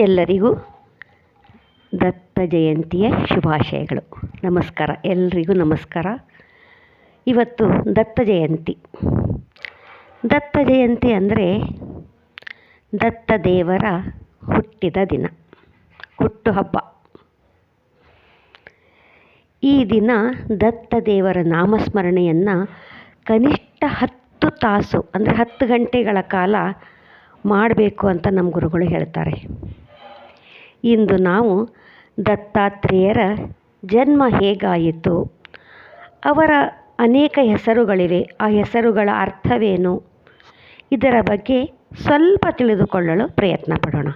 ಎಲ್ಲರಿಗೂ ದತ್ತ ಜಯಂತಿಯ ಶುಭಾಶಯಗಳು. ನಮಸ್ಕಾರ. ಎಲ್ರಿಗೂ ನಮಸ್ಕಾರ. ಇವತ್ತು ದತ್ತ ಜಯಂತಿ. ದತ್ತ ಜಯಂತಿ ಅಂದರೆ ದತ್ತ ದೇವರ ಹುಟ್ಟಿದ ದಿನ ಹುಟ್ಟುಹಬ್ಬ ಈ ದಿನ ದತ್ತ ದೇವರ ನಾಮಸ್ಮರಣೆಯನ್ನು ಕನಿಷ್ಠ ಹತ್ತು ತಾಸು, ಅಂದರೆ ಹತ್ತು ಗಂಟೆಗಳ ಕಾಲ ಮಾಡಬೇಕು ಅಂತ ನಮ್ಮ ಗುರುಗಳು ಹೇಳ್ತಾರೆ. ಇಂದು ನಾವು ದತ್ತಾತ್ರೇಯರ ಜನ್ಮ ಹೇಗಾಯಿತು? ಅವರ ಅನೇಕ ಹೆಸರುಗಳಿವೆ. ಆ ಹೆಸರುಗಳ ಅರ್ಥವೇನು? ಇದರ ಬಗ್ಗೆ ಸ್ವಲ್ಪ ತಿಳಿದುಕೊಳ್ಳಲು ಪ್ರಯತ್ನ ಪಡೋಣ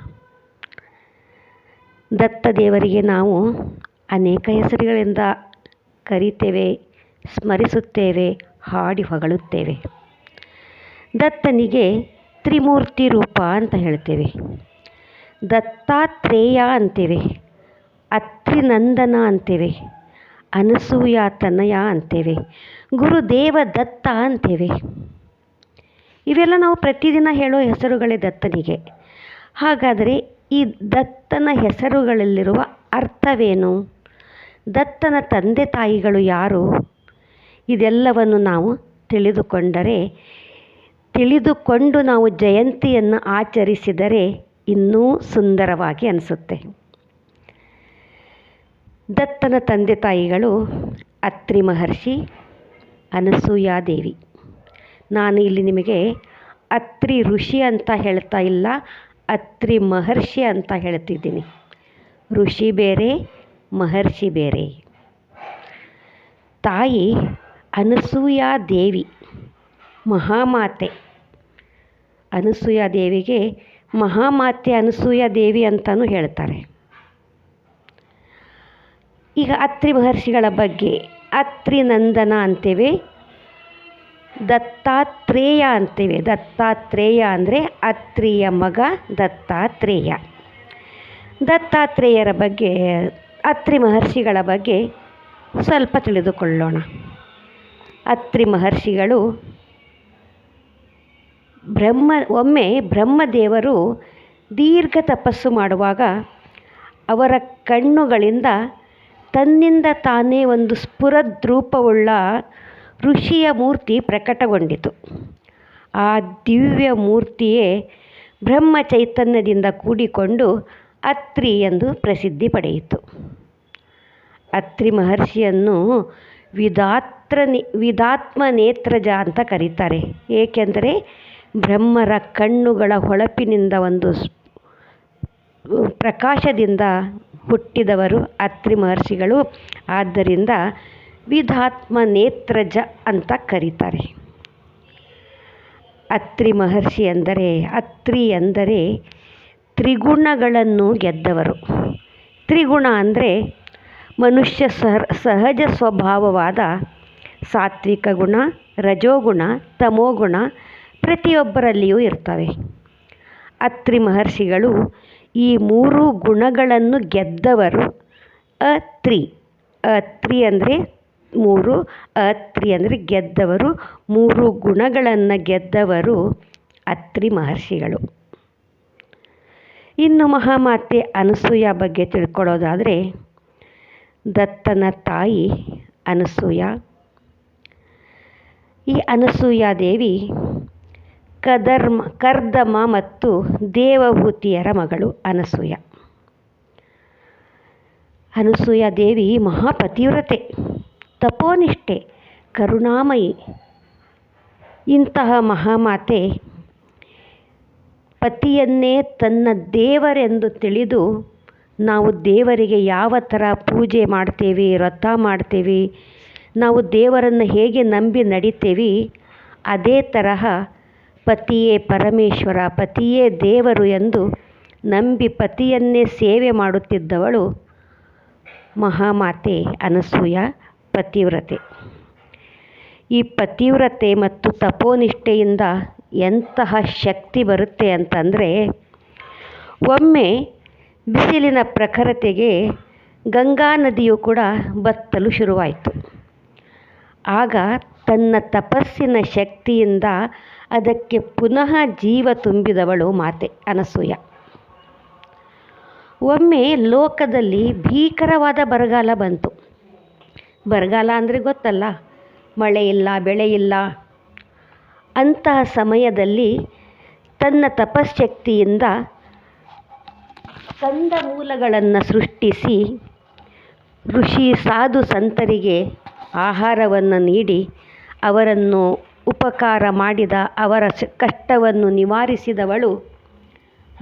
ದತ್ತ ದೇವರಿಗೆ ನಾವು ಅನೇಕ ಹೆಸರುಗಳಿಂದ ಕರಿತೇವೆ, ಸ್ಮರಿಸುತ್ತೇವೆ, ಹಾಡಿ ಹೊಗಳುತ್ತೇವೆ. ದತ್ತನಿಗೆ ತ್ರಿಮೂರ್ತಿ ರೂಪ ಅಂತ ಹೇಳ್ತೇವೆ. ದತ್ತಾತ್ರೇಯ ಅಂತೇವೆ. ಅತ್ರಿನಂದನ ಅಂತೇವೆ. ಅನಸೂಯ ತನಯ ಅಂತೇವೆ. ಗುರುದೇವ ದತ್ತ ಅಂತೇವೆ. ಇವೆಲ್ಲ ನಾವು ಪ್ರತಿದಿನ ಹೇಳೋ ಹೆಸರುಗಳೇ ದತ್ತನಿಗೆ. ಹಾಗಾದರೆ ಈ ದತ್ತನ ಹೆಸರುಗಳಲ್ಲಿರುವ ಅರ್ಥವೇನು? ದತ್ತನ ತಂದೆ ತಾಯಿಗಳು ಯಾರು? ಇದೆಲ್ಲವನ್ನು ನಾವು ತಿಳಿದುಕೊಂಡರೆ, ತಿಳಿದುಕೊಂಡು ನಾವು ಜಯಂತಿಯನ್ನು ಆಚರಿಸಿದರೆ ಇನ್ನೂ ಸುಂದರವಾಗಿ ಅನಿಸುತ್ತೆ. ದತ್ತನ ತಂದೆ ತಾಯಿಗಳು ಅತ್ರಿ ಮಹರ್ಷಿ ಅನಸೂಯಾದೇವಿ ನಾನು ಇಲ್ಲಿ ನಿಮಗೆ ಅತ್ರಿ ಋಷಿ ಅಂತ ಹೇಳ್ತಾ ಇಲ್ಲ, ಅತ್ರಿ ಮಹರ್ಷಿ ಅಂತ ಹೇಳ್ತಿದ್ದೀನಿ. ಋಷಿ ಬೇರೆ, ಮಹರ್ಷಿ ಬೇರೆ. ತಾಯಿ ಅನಸೂಯಾದೇವಿ ಮಹಾಮಾತೆ. ಅನಸೂಯ ದೇವಿಗೆ ಮಹಾಮಾತೆ ಅನಸೂಯ ದೇವಿ ಅಂತಲೂ ಹೇಳ್ತಾರೆ. ಈಗ ಅತ್ರಿ ಮಹರ್ಷಿಗಳ ಬಗ್ಗೆ ಅತ್ರಿ ನಂದನ ಅಂತೇವೆ, ದತ್ತಾತ್ರೇಯ ಅಂತೇವೆ. ದತ್ತಾತ್ರೇಯ ಅಂದರೆ ಅತ್ರಿಯ ಮಗ ದತ್ತಾತ್ರೇಯ. ದತ್ತಾತ್ರೇಯರ ಬಗ್ಗೆ, ಅತ್ರಿ ಮಹರ್ಷಿಗಳ ಬಗ್ಗೆ ಸ್ವಲ್ಪ ತಿಳಿದುಕೊಳ್ಳೋಣ. ಅತ್ರಿ ಮಹರ್ಷಿಗಳು ಬ್ರಹ್ಮ, ಒಮ್ಮೆ ಬ್ರಹ್ಮದೇವರು ದೀರ್ಘ ತಪಸ್ಸು ಮಾಡುವಾಗ ಅವರ ಕಣ್ಣುಗಳಿಂದ ತನ್ನಿಂದ ತಾನೇ ಒಂದು ಸ್ಫುರದ್ರೂಪವುಳ್ಳ ಋಷಿಯ ಮೂರ್ತಿ ಪ್ರಕಟಗೊಂಡಿತು. ಆ ದಿವ್ಯ ಮೂರ್ತಿಯೇ ಬ್ರಹ್ಮ ಚೈತನ್ಯದಿಂದ ಕೂಡಿಕೊಂಡು ಅತ್ರಿ ಎಂದು ಪ್ರಸಿದ್ಧಿ ಪಡೆಯಿತು. ಅತ್ರಿ ಮಹರ್ಷಿಯನ್ನು ವಿಧಾತ್ರ ವಿಧಾತ್ಮ ನೇತ್ರಜ ಅಂತ ಕರೀತಾರೆ. ಏಕೆಂದರೆ ಬ್ರಹ್ಮರ ಕಣ್ಣುಗಳ ಹೊಳಪಿನಿಂದ ಒಂದು ಪ್ರಕಾಶದಿಂದ ಹುಟ್ಟಿದವರು ಅತ್ರಿ ಮಹರ್ಷಿಗಳು. ಆದ್ದರಿಂದ ವಿಧಾತ್ಮ ನೇತ್ರಜ ಅಂತ ಕರೀತಾರೆ. ಅತ್ರಿ ಮಹರ್ಷಿ ಎಂದರೆ ಅತ್ರಿ ಎಂದರೆ ತ್ರಿಗುಣಗಳನ್ನು ಗೆದ್ದವರು. ತ್ರಿಗುಣ ಅಂದರೆ ಮನುಷ್ಯ ಸಹ, ಸಹಜ ಸ್ವಭಾವವಾದ ಸಾತ್ವಿಕ ಗುಣ, ರಜೋಗುಣ, ತಮೋಗುಣ ಪ್ರತಿಯೊಬ್ಬರಲ್ಲಿಯೂ ಇರ್ತವೆ. ಅತ್ರಿ ಮಹರ್ಷಿಗಳು ಈ ಮೂರು ಗುಣಗಳನ್ನು ಗೆದ್ದವರು. ಅತ್ರಿ ಅತ್ರಿ ಅಂದರೆ ಮೂರು, ಅತ್ರಿ ಅಂದರೆ ಗೆದ್ದವರು. ಮೂರು ಗುಣಗಳನ್ನು ಗೆದ್ದವರು ಅತ್ರಿ ಮಹರ್ಷಿಗಳು. ಇನ್ನು ಮಹಾಮಾತೆ ಅನಸೂಯ ಬಗ್ಗೆ ತಿಳ್ಕೊಳ್ಳೋದಾದರೆ, ದತ್ತನ ತಾಯಿ ಅನಸೂಯ. ಈ ಅನಸೂಯಾದೇವಿ ಕದರ್ಮ, ಕರ್ದಮ ಮತ್ತು ದೇವಭೂತಿಯರ ಮಗಳು ಅನಸೂಯ. ಅನಸೂಯ ದೇವಿ ಮಹಾಪತಿವ್ರತೆ, ತಪೋನಿಷ್ಠೆ, ಕರುಣಾಮಯಿ. ಇಂತಹ ಮಹಾಮಾತೆ ಪತಿಯನ್ನೇ ತನ್ನ ದೇವರೆಂದು ತಿಳಿದು ನಾವು ದೇವರಿಗೆ ಯಾವ ಥರ ಪೂಜೆ ಮಾಡ್ತೇವೆ, ವ್ರತ ಮಾಡ್ತೇವೆ, ನಾವು ದೇವರನ್ನು ಹೇಗೆ ನಂಬಿ ನಡಿತೇವೆ, ಅದೇ ತರಹ ಪತಿಯೇ ಪರಮೇಶ್ವರ, ಪತಿಯೇ ದೇವರು ಎಂದು ನಂಬಿ ಪತಿಯನ್ನೇ ಸೇವೆ ಮಾಡುತ್ತಿದ್ದವಳು ಮಹಾಮಾತೆ ಅನಸೂಯ ಪತಿವ್ರತೆ. ಈ ಪತಿವ್ರತೆ ಮತ್ತು ತಪೋನಿಷ್ಠೆಯಿಂದ ಎಂತಹ ಶಕ್ತಿ ಬರುತ್ತೆ ಅಂತಂದರೆ, ಒಮ್ಮೆ ಬಿಸಿಲಿನ ಪ್ರಖರತೆಗೆ ಗಂಗಾ ನದಿಯು ಕೂಡ ಬತ್ತಲು ಶುರುವಾಯಿತು. ಆಗ ತನ್ನ ತಪಸ್ಸಿನ ಶಕ್ತಿಯಿಂದ ಅದಕ್ಕೆ ಪುನಃ ಜೀವ ತುಂಬಿದವಳು ಮಾತೆ ಅನಸೂಯ. ಒಮ್ಮೆ ಲೋಕದಲ್ಲಿ ಭೀಕರವಾದ ಬರಗಾಲ ಬಂತು. ಬರಗಾಲ ಅಂದರೆ ಗೊತ್ತಲ್ಲ? ಮಳೆ ಇಲ್ಲ, ಬೆಳೆ ಇಲ್ಲ. ಅಂತಹ ಸಮಯದಲ್ಲಿ ತನ್ನ ತಪಶ್ಶಕ್ತಿಯಿಂದ ಕಂದಮೂಲಗಳನ್ನು ಸೃಷ್ಟಿಸಿ ಋಷಿ, ಸಾಧು ಸಂತರಿಗೆ ಆಹಾರವನ್ನು ನೀಡಿ ಅವರನ್ನು ಉಪಕಾರ ಮಾಡಿದ ಅವರ ಕಷ್ಟವನ್ನು ನಿವಾರಿಸಿದವಳು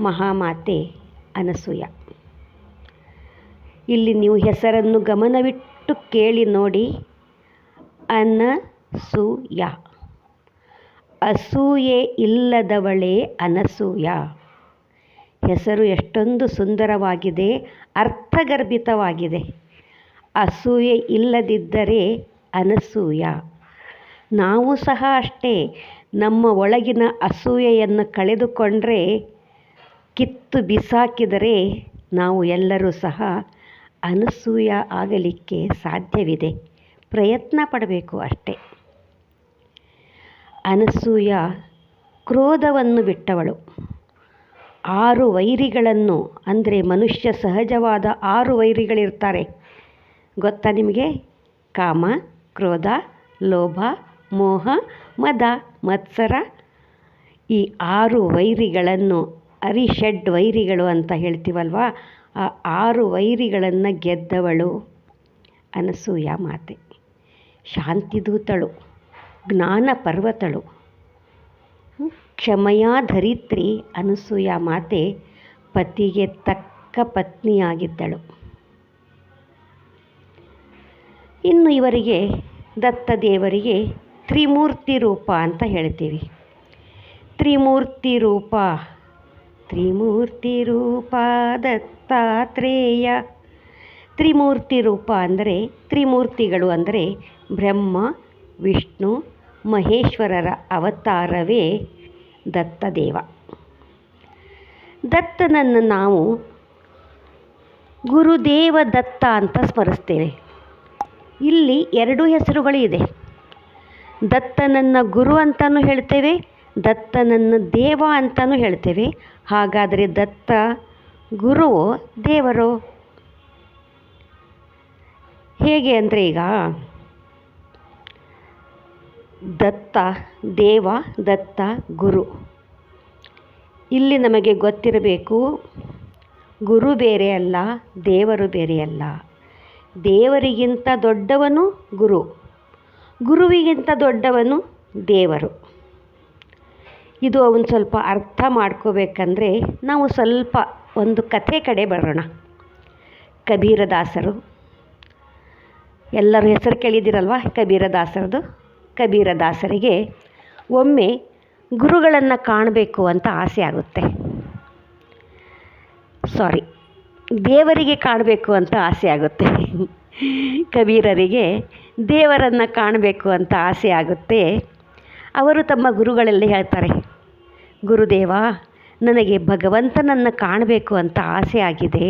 ಮಹಾಮಾತೆ ಅನಸೂಯ. ಇಲ್ಲಿ ನೀವು ಹೆಸರನ್ನು ಗಮನವಿಟ್ಟು ಕೇಳಿ ನೋಡಿ. ಅನಸೂಯ. ಅಸೂಯೆ ಇಲ್ಲದವಳೇ ಅನಸೂಯ. ಹೆಸರು ಎಷ್ಟೊಂದು ಸುಂದರವಾಗಿದೆ, ಅರ್ಥಗರ್ಭಿತವಾಗಿದೆ. ಅಸೂಯೆ ಇಲ್ಲದಿದ್ದರೆ ಅನಸೂಯ. ನಾವು ಸಹ ಅಷ್ಟೇ ನಮ್ಮ ಒಳಗಿನ ಅಸೂಯೆಯನ್ನು ಕಳೆದುಕೊಂಡರೆ, ಕಿತ್ತು ಬಿಸಾಕಿದರೆ ನಾವು ಎಲ್ಲರೂ ಸಹ ಅನಸೂಯ ಆಗಲಿಕ್ಕೆ ಸಾಧ್ಯವಿದೆ. ಪ್ರಯತ್ನ ಪಡಬೇಕು ಅಷ್ಟೇ. ಅನಸೂಯ ಕ್ರೋಧವನ್ನು ಬಿಟ್ಟವಳು. ಆರು ವೈರಿಗಳನ್ನು, ಅಂದರೆ ಮನುಷ್ಯ ಸಹಜವಾದ ಆರು ವೈರಿಗಳಿರ್ತಾರೆ. ಗೊತ್ತಾ ನಿಮಗೆ? ಕಾಮ, ಕ್ರೋಧ, ಲೋಭ ಮೋಹ, ಮದ, ಮತ್ಸರ ಈ ಆರು ವೈರಿಗಳನ್ನು ಅರಿಷಡ್ ವೈರಿಗಳು ಅಂತ ಹೇಳ್ತೀವಲ್ವ? ಆ ಆರು ವೈರಿಗಳನ್ನು ಗೆದ್ದವಳು ಅನಸೂಯ ಮಾತೆ. ಶಾಂತಿದೂತಳು, ಜ್ಞಾನ ಪರ್ವತಳು. ಕ್ಷಮಯಾಧರಿತ್ರಿ ಅನಸೂಯ ಮಾತೆ ಪತಿಗೆ ತಕ್ಕ ಪತ್ನಿಯಾಗಿದ್ದಳು. ಇನ್ನು ಇವರಿಗೆ ದತ್ತ ದೇವರಿಗೆ ತ್ರಿಮೂರ್ತಿ ರೂಪ ಅಂತ ಹೇಳ್ತೀವಿ. ತ್ರಿಮೂರ್ತಿ ರೂಪ ತ್ರಿಮೂರ್ತಿ ರೂಪ, ದತ್ತಾತ್ರೇಯ. ತ್ರಿಮೂರ್ತಿ ರೂಪ ಅಂದರೆ ತ್ರಿಮೂರ್ತಿಗಳು ಅಂದರೆ ಬ್ರಹ್ಮ, ವಿಷ್ಣು, ಮಹೇಶ್ವರರ ಅವತಾರವೇ ದತ್ತದೇವ. ದತ್ತನನ್ನು ನಾವು ಗುರುದೇವ ದತ್ತ ಅಂತ ಸ್ಮರಿಸ್ತೇವೆ. ಇಲ್ಲಿ ಎರಡು ಹೆಸರುಗಳು ಇದೆ ದತ್ತನನ್ನು ಗುರು ಅಂತಲೂ ಹೇಳ್ತೇವೆ, ದತ್ತನನ್ನು ದೇವ ಅಂತಲೂ ಹೇಳ್ತೇವೆ. ಹಾಗಾದರೆ ದತ್ತ ಗುರುವೋ ದೇವರು? ಹೇಗೆ ಅಂದರೆ ಈಗ, ದತ್ತ ದೇವ, ದತ್ತ ಗುರು. ಇಲ್ಲಿ ನಮಗೆ ಗೊತ್ತಿರಬೇಕು, ಗುರು ಬೇರೆ ಅಲ್ಲ, ದೇವರು ಬೇರೆ ಅಲ್ಲ. ದೇವರಿಗಿಂತ ದೊಡ್ಡವನು ಗುರು. ಗುರುವಿಗಿಂತ ದೊಡ್ಡವನು ದೇವರು. ಇದು ಅವನು ಸ್ವಲ್ಪ ಅರ್ಥ ಮಾಡ್ಕೋಬೇಕಂದ್ರೆ ನಾವು ಸ್ವಲ್ಪ ಒಂದು ಕಥೆ ಕಡೆ ಬರೋಣ. ಕಬೀರದಾಸರು. ಎಲ್ಲರೂ ಹೆಸರು ಕೇಳಿದಿರಲ್ವ ಕಬೀರದಾಸರದು. ಕಬೀರದಾಸರಿಗೆ ಒಮ್ಮೆ ಗುರುಗಳನ್ನು ಕಾಣಬೇಕು ಅಂತ ಆಸೆ ಆಗುತ್ತೆ. ಸಾರಿ, ದೇವರಿಗೆ ಕಾಣಬೇಕು ಅಂತ ಆಸೆ ಆಗುತ್ತೆ. ಕಬೀರರಿಗೆ ದೇವರನ್ನು ಕಾಣಬೇಕು ಅಂತ ಆಸೆ ಆಗುತ್ತೆ. ಅವರು ತಮ್ಮ ಗುರುಗಳಲ್ಲಿ ಹೇಳ್ತಾರೆ, ಗುರುದೇವ, ನನಗೆ ಭಗವಂತನನ್ನು ಕಾಣಬೇಕು ಅಂತ ಆಸೆ ಆಗಿದೆ.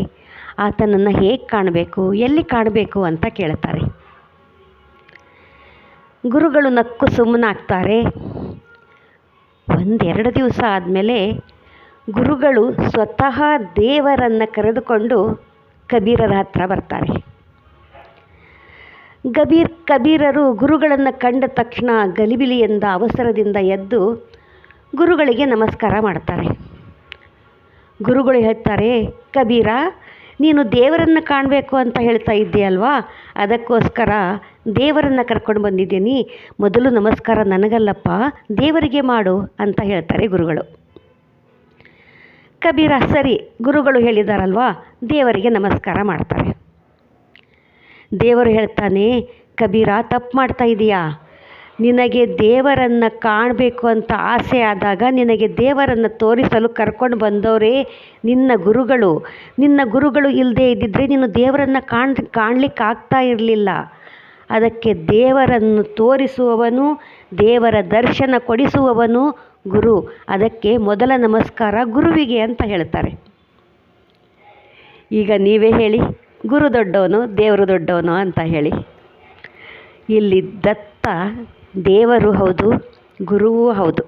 ಆತನನ್ನು ಹೇಗೆ ಕಾಣಬೇಕು, ಎಲ್ಲಿ ಕಾಣಬೇಕು ಅಂತ ಕೇಳ್ತಾರೆ. ಗುರುಗಳು ನಕ್ಕು ಸುಮ್ಮನಾಗ್ತಾರೆ. ಒಂದೆರಡು ದಿವಸ ಆದಮೇಲೆ ಗುರುಗಳು ಸ್ವತಃ ದೇವರನ್ನು ಕರೆದುಕೊಂಡು ಕಬೀರರ ಹತ್ರ ಬರ್ತಾರೆ. ಗಬೀರ್ ಕಬೀರರು ಗುರುಗಳನ್ನು ಕಂಡ ತಕ್ಷಣ ಗಲಿಬಿಲಿಯಿಂದ ಅವಸರದಿಂದ ಎದ್ದು ಗುರುಗಳಿಗೆ ನಮಸ್ಕಾರ ಮಾಡ್ತಾರೆ. ಗುರುಗಳು ಹೇಳ್ತಾರೆ, ಕಬೀರ, ನೀನು ದೇವರನ್ನು ಕಾಣಬೇಕು ಅಂತ ಹೇಳ್ತಾ ಇದ್ದೀಯಲ್ವಾ ಅದಕ್ಕೋಸ್ಕರ ದೇವರನ್ನು ಕರ್ಕೊಂಡು ಬಂದಿದ್ದೀನಿ ಮೊದಲು ನಮಸ್ಕಾರ ನನಗಲ್ಲಪ್ಪ, ದೇವರಿಗೆ ಮಾಡು ಅಂತ ಹೇಳ್ತಾರೆ ಗುರುಗಳು. ಕಬೀರ, ಸರಿ. ಗುರುಗಳು ಹೇಳಿದಾರಲ್ವಾ? ದೇವರಿಗೆ ನಮಸ್ಕಾರ ಮಾಡ್ತಾರೆ. ದೇವರು ಹೇಳ್ತಾನೆ, ಕಬೀರ, ತಪ್ಪು ಮಾಡ್ತಾ ಇದೀಯಾ? ನಿನಗೆ ದೇವರನ್ನು ಕಾಣಬೇಕು ಅಂತ ಆಸೆ ಆದಾಗ ನಿನಗೆ ದೇವರನ್ನು ತೋರಿಸಲು ಕರ್ಕೊಂಡು ಬಂದವರೇ ನಿನ್ನ ಗುರುಗಳು. ನಿನ್ನ ಗುರುಗಳು ಇಲ್ಲದೆ ಇದ್ದಿದ್ದರೆ ನೀನು ದೇವರನ್ನು ಕಾಣ್ ಕಾಣಲಿಕ್ಕೆ ಆಗ್ತಾ ಇರಲಿಲ್ಲ. ಅದಕ್ಕೆ ದೇವರನ್ನು ತೋರಿಸುವವನು, ದೇವರ ದರ್ಶನ ಕೊಡಿಸುವವನು ಗುರು. ಅದಕ್ಕೆ ಮೊದಲ ನಮಸ್ಕಾರ ಗುರುವಿಗೆ ಅಂತ ಹೇಳ್ತಾರೆ. ಈಗ ನೀವೇ ಹೇಳಿ. ಗುರು ದೊಡ್ಡವನು, ದೇವರು ದೊಡ್ಡವನು ಅಂತ ಹೇಳಿ. ಇಲ್ಲಿ ದತ್ತ ದೇವರು ಹೌದು, ಗುರುವೂ ಹೌದು.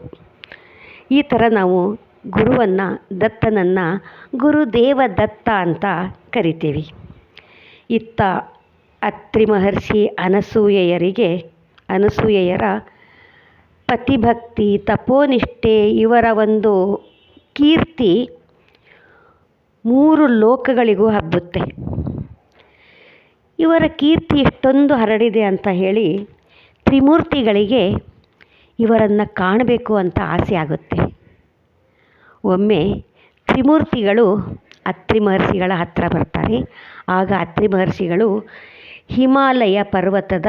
ಈ ಥರ ನಾವು ಗುರುವನ್ನು, ದತ್ತನನ್ನು ಗುರುದೇವ ದತ್ತ ಅಂತ ಕರಿತೀವಿ. ಇತ್ತ ಅತ್ರಿ ಮಹರ್ಷಿ ಅನಸೂಯೆಯರಿಗೆ, ಅನಸೂಯೆಯರ ಪತಿಭಕ್ತಿ ತಪೋನಿಷ್ಠೆ ಇವರ ಒಂದು ಕೀರ್ತಿ ಮೂರು ಲೋಕಗಳಿಗೂ ಹಬ್ಬುತ್ತೆ. ಇವರ ಕೀರ್ತಿ ಎಷ್ಟೊಂದು ಹರಡಿದೆ ಅಂತ ಹೇಳಿ ತ್ರಿಮೂರ್ತಿಗಳಿಗೆ ಇವರನ್ನು ಕಾಣಬೇಕು ಅಂತ ಆಸೆ ಆಗುತ್ತೆ. ಒಮ್ಮೆ ತ್ರಿಮೂರ್ತಿಗಳು ಅತ್ರಿ ಮಹರ್ಷಿಗಳ ಹತ್ತಿರ ಬರ್ತಾರೆ. ಆಗ ಅತ್ರಿ ಮಹರ್ಷಿಗಳು ಹಿಮಾಲಯ ಪರ್ವತದ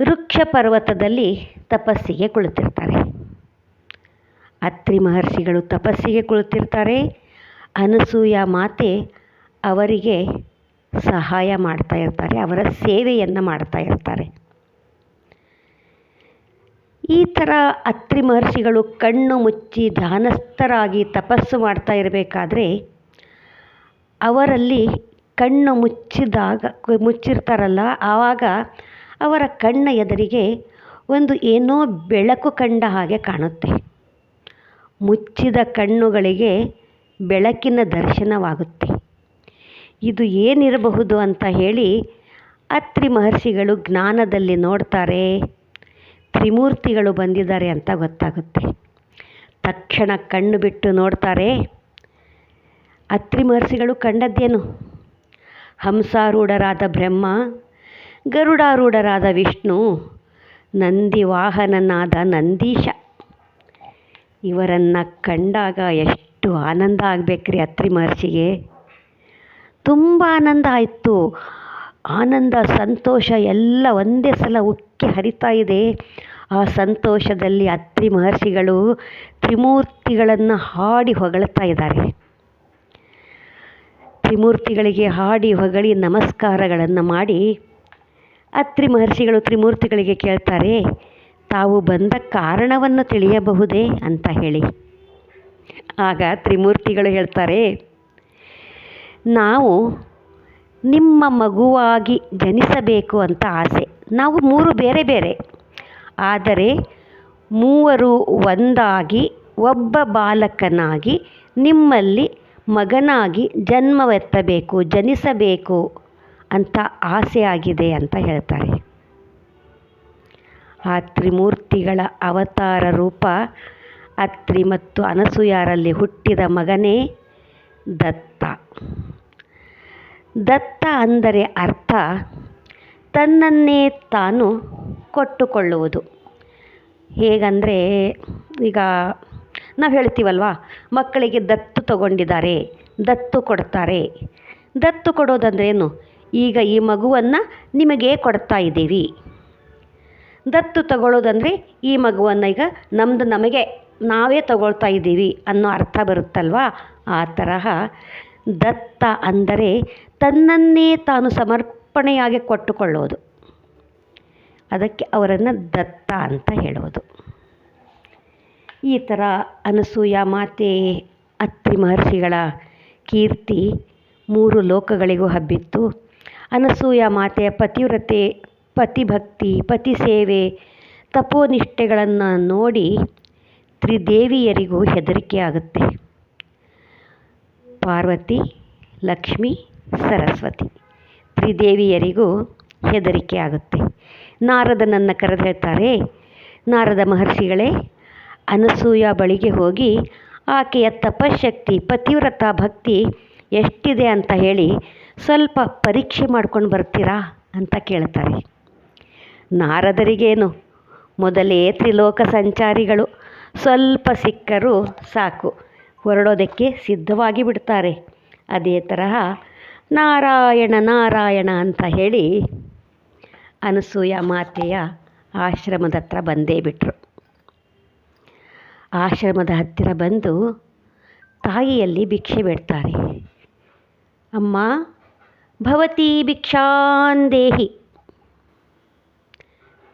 ವೃಕ್ಷ ಪರ್ವತದಲ್ಲಿ ತಪಸ್ಸಿಗೆ ಕುಳಿತಿರ್ತಾರೆ. ಅತ್ರಿ ಮಹರ್ಷಿಗಳು ತಪಸ್ಸಿಗೆ ಕುಳಿತಿರ್ತಾರೆ. ಅನಸೂಯ ಮಾತೆ ಅವರಿಗೆ ಸಹಾಯ ಮಾಡ್ತಾ ಇರ್ತಾರೆ, ಅವರ ಸೇವೆಯನ್ನು ಮಾಡ್ತಾ ಇರ್ತಾರೆ. ಈ ಥರ ಅತ್ರಿ ಮಹರ್ಷಿಗಳು ಕಣ್ಣು ಮುಚ್ಚಿ ಧ್ಯಾನಸ್ಥರಾಗಿ ತಪಸ್ಸು ಮಾಡ್ತಾ ಇರಬೇಕಾದ್ರೆ, ಅವರಲ್ಲಿ ಕಣ್ಣು ಮುಚ್ಚಿದಾಗ, ಮುಚ್ಚಿರ್ತಾರಲ್ಲ, ಆವಾಗ ಅವರ ಕಣ್ಣ ಎದುರಿಗೆ ಒಂದು ಏನೋ ಬೆಳಕು ಕಂಡ ಹಾಗೆ ಕಾಣುತ್ತೆ. ಮುಚ್ಚಿದ ಕಣ್ಣುಗಳಿಗೆ ಬೆಳಕಿನ ದರ್ಶನವಾಗುತ್ತೆ. ಇದು ಏನಿರಬಹುದು ಅಂತ ಹೇಳಿ ಅತ್ರಿ ಮಹರ್ಷಿಗಳು ಜ್ಞಾನದಲ್ಲಿ ನೋಡ್ತಾರೆ. ತ್ರಿಮೂರ್ತಿಗಳು ಬಂದಿದ್ದಾರೆ ಅಂತ ಗೊತ್ತಾಗುತ್ತೆ. ತಕ್ಷಣ ಕಣ್ಣು ಬಿಟ್ಟು ನೋಡ್ತಾರೆ. ಅತ್ರಿ ಮಹರ್ಷಿಗಳು ಕಂಡದ್ದೇನು? ಹಂಸಾರೂಢರಾದ ಬ್ರಹ್ಮ, ಗರುಡಾರೂಢರಾದ ವಿಷ್ಣು ನಂದಿ ವಾಹನನಾದ ನಂದೀಶ. ಇವರನ್ನು ಕಂಡಾಗ ಎಷ್ಟು ಆನಂದ ಆಗಬೇಕ್ರಿ ಅತ್ರಿ ಮಹರ್ಷಿಗೆ. ತುಂಬ ಆನಂದ ಆಯಿತು. ಆನಂದ, ಸಂತೋಷ ಎಲ್ಲ ಒಂದೇ ಸಲ ಉಕ್ಕಿ ಹರಿತಾ ಇದೆ. ಆ ಸಂತೋಷದಲ್ಲಿ ಅತ್ರಿ ಮಹರ್ಷಿಗಳು ತ್ರಿಮೂರ್ತಿಗಳನ್ನು ಹಾಡಿ ಹೊಗಳ್ತಾ ಇದ್ದಾರೆ. ತ್ರಿಮೂರ್ತಿಗಳಿಗೆ ಹಾಡಿ ಹೊಗಳಿ ನಮಸ್ಕಾರಗಳನ್ನು ಮಾಡಿ ಅತ್ರಿ ಮಹರ್ಷಿಗಳು ತ್ರಿಮೂರ್ತಿಗಳಿಗೆ ಕೇಳ್ತಾರೆ, ತಾವು ಬಂದ ಕಾರಣವನ್ನು ತಿಳಿಯಬಹುದೇ ಅಂತ ಹೇಳಿ. ಆಗ ತ್ರಿಮೂರ್ತಿಗಳು ಹೇಳ್ತಾರೆ ನಾವು ನಿಮ್ಮ ಮಗುವಾಗಿ ಜನಿಸಬೇಕು ಅಂತ ಆಸೆ. ನಾವು ಮೂರು ಬೇರೆ ಬೇರೆ. ಆದರೆ ಮೂವರು ಒಂದಾಗಿ ಒಬ್ಬ ಬಾಲಕನಾಗಿ ನಿಮ್ಮಲ್ಲಿ ಮಗನಾಗಿ ಜನ್ಮವೆತ್ತಬೇಕು ಜನಿಸಬೇಕು ಅಂತ ಆಸೆಯಾಗಿದೆ ಅಂತ ಹೇಳ್ತಾರೆ. ಆ ತ್ರಿಮೂರ್ತಿಗಳ ಅವತಾರ ರೂಪ ಅತ್ರಿ ಮತ್ತು ಅನಸೂಯಾರಲ್ಲಿ ಹುಟ್ಟಿದ ಮಗನೇ ದತ್ತ. ದತ್ತ ಅಂದರೆ ಅರ್ಥ ತನ್ನನ್ನೇ ತಾನು ಕೊಟ್ಟುಕೊಳ್ಳುವುದು. ಹೇಗಂದರೆ ಈಗ ನಾವು ಹೇಳ್ತೀವಲ್ವ, ಮಕ್ಕಳಿಗೆ ದತ್ತು ತಗೊಂಡಿದ್ದಾರೆ, ದತ್ತು ಕೊಡ್ತಾರೆ. ದತ್ತು ಕೊಡೋದಂದ್ರೆ ಏನು? ಈಗ ಈ ಮಗುವನ್ನು ನಿಮಗೆ ಕೊಡ್ತಾ ಇದ್ದೀವಿ. ದತ್ತು ತಗೊಳ್ಳೋದಂದರೆ ಈ ಮಗುವನ್ನು ಈಗ ನಮ್ಮದು ನಮಗೆ ನಾವೇ ತಗೊಳ್ತಾ ಇದ್ದೀವಿ ಅನ್ನೋ ಅರ್ಥ ಬರುತ್ತಲ್ವಾ? ಆ ತರಹ ದತ್ತ ಅಂದರೆ ತನ್ನನ್ನೇ ತಾನು ಸಮರ್ಪಣೆಯಾಗಿ ಕೊಟ್ಟುಕೊಳ್ಳೋದು ಅದಕ್ಕೆ ಅವರನ್ನು ದತ್ತ ಅಂತ ಹೇಳೋದು. ಈ ಥರ ಅನಸೂಯ, ಮಾತೆ, ಅತ್ರಿ ಮಹರ್ಷಿಗಳ ಕೀರ್ತಿ ಮೂರು ಲೋಕಗಳಿಗೂ ಹಬ್ಬಿತ್ತು. ಅನಸೂಯ, ಮಾತೆಯ ಪತಿವ್ರತೆ, ಪತಿಭಕ್ತಿ ಪತಿ ಸೇವೆ ತಪೋನಿಷ್ಠೆಗಳನ್ನು ನೋಡಿ ತ್ರಿದೇವಿಯರಿಗೂ ಹೆದರಿಕೆ ಆಗುತ್ತೆ ಪಾರ್ವತಿ, ಲಕ್ಷ್ಮಿ, ಸರಸ್ವತಿ. ತ್ರಿದೇವಿಯರಿಗೂ ಹೆದರಿಕೆ ಆಗುತ್ತೆ. ನಾರದನನ್ನು ಕರೆದು ಹೇಳ್ತಾರೆ, ನಾರದ ಮಹರ್ಷಿಗಳೇ, ಅನಸೂಯ ಬಳಿಗೆ ಹೋಗಿ ಆಕೆಯ ತಪಶಕ್ತಿ, ಪತಿವ್ರತ ಭಕ್ತಿ ಎಷ್ಟಿದೆ ಅಂತ ಹೇಳಿ ಸ್ವಲ್ಪ ಪರೀಕ್ಷೆ ಮಾಡ್ಕೊಂಡು ಬರ್ತೀರಾ ಅಂತ ಕೇಳ್ತಾರೆ. ನಾರದರಿಗೇನು? ಮೊದಲೇ ತ್ರಿಲೋಕ ಸಂಚಾರಿಗಳು. ಸ್ವಲ್ಪ ಸಿಕ್ಕರೂ ಸಾಕು. ಹೊರಡೋದಕ್ಕೆ ಸಿದ್ಧವಾಗಿ ಬಿಡ್ತಾರೆ. ಅದೇ ತರಹ ನಾರಾಯಣ ನಾರಾಯಣ ಅಂತ ಹೇಳಿ ಅನಸೂಯ ಮಾತೆಯ ಆಶ್ರಮದ ಹತ್ರ ಬಂದೇ ಬಿಟ್ಟರು ಆಶ್ರಮದ ಹತ್ತಿರ ಬಂದು ತಾಯಿಯಲ್ಲಿ ಭಿಕ್ಷೆ ಬಿಡ್ತಾರೆ. ಅಮ್ಮ, ಭವತಿ ಭಿಕ್ಷಾಂದೇಹಿ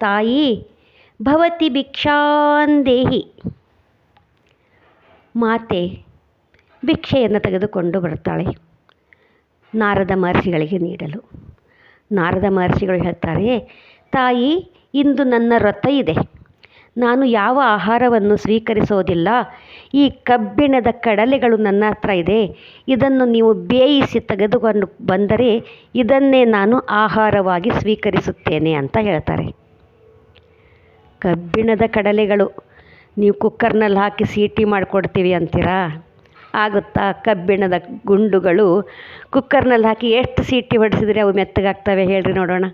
ತಾಯಿ, ಭವತಿ ಭಿಕ್ಷಾಂದೇಹಿ ಮಾತೆ ಭಿಕ್ಷೆಯನ್ನು ತೆಗೆದುಕೊಂಡು ಬರ್ತಾಳೆ. ನಾರದ ಮಹರ್ಷಿಗಳಿಗೆ ನೀಡಲು. ನಾರದ ಮಹರ್ಷಿಗಳು ಹೇಳ್ತಾರೆ ತಾಯಿ, ಇಂದು ನನ್ನ ವ್ರತ ಇದೆ. ನಾನು ಯಾವ ಆಹಾರವನ್ನು ಸ್ವೀಕರಿಸೋದಿಲ್ಲ. ಈ ಕಬ್ಬಿಣದ ಕಡಲೆಗಳು ನನ್ನ ಹತ್ರ ಇದೆ. ಇದನ್ನು ನೀವು ಬೇಯಿಸಿ ತೆಗೆದುಕೊಂಡು ಬಂದರೆ ಇದನ್ನೇ ನಾನು ಆಹಾರವಾಗಿ ಸ್ವೀಕರಿಸುತ್ತೇನೆ ಅಂತ ಹೇಳ್ತಾರೆ. ಕಬ್ಬಿಣದ ಕಡಲೆಗಳು ನೀವು ಕುಕ್ಕರ್ನಲ್ಲಿ ಹಾಕಿ ಸೀಟಿ ಮಾಡಿಕೊಡ್ತೀವಿ ಅಂತೀರಾ? ಆಗುತ್ತಾ? ಕಬ್ಬಿಣದ ಗುಂಡುಗಳು ಕುಕ್ಕರ್ನಲ್ಲಿ ಹಾಕಿ ಎಷ್ಟು ಸೀಟಿ ಹೊಡೆಸಿದ್ರೆ ಅವು ಮೆತ್ತಗಾಗ್ತವೆ ಹೇಳ್ರಿ ನೋಡೋಣ.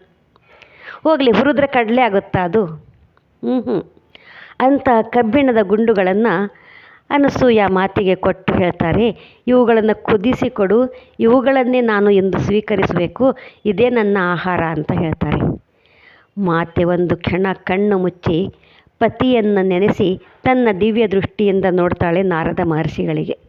ಹೋಗಲಿ, ಹುರಿದ್ರೆ ಕಡಲೆ ಆಗುತ್ತಾ ಅದು? ಹ್ಞೂ ಹ್ಞೂ ಅಂಥ ಕಬ್ಬಿಣದ ಗುಂಡುಗಳನ್ನು ಅನಸೂಯ ಮಾತಿಗೆ ಕೊಟ್ಟು ಹೇಳ್ತಾರೆ. ಇವುಗಳನ್ನು ಕುದಿಸಿ ಕೊಡು, ಇವುಗಳನ್ನೇ ನಾನು ಎಂದು ಸ್ವೀಕರಿಸಬೇಕು, ಇದೇ ನನ್ನ ಆಹಾರ ಅಂತ ಹೇಳ್ತಾರೆ. ಮಾತೆ ಒಂದು ಕ್ಷಣ ಕಣ್ಣು ಮುಚ್ಚಿ ಪತಿಯನ್ನು ನೆನೆಸಿ ತನ್ನ ದಿವ್ಯ ದೃಷ್ಟಿಯಿಂದ ನೋಡ್ತಾಳೆ ನಾರದ ಮಹರ್ಷಿಗಳಿಗೆ.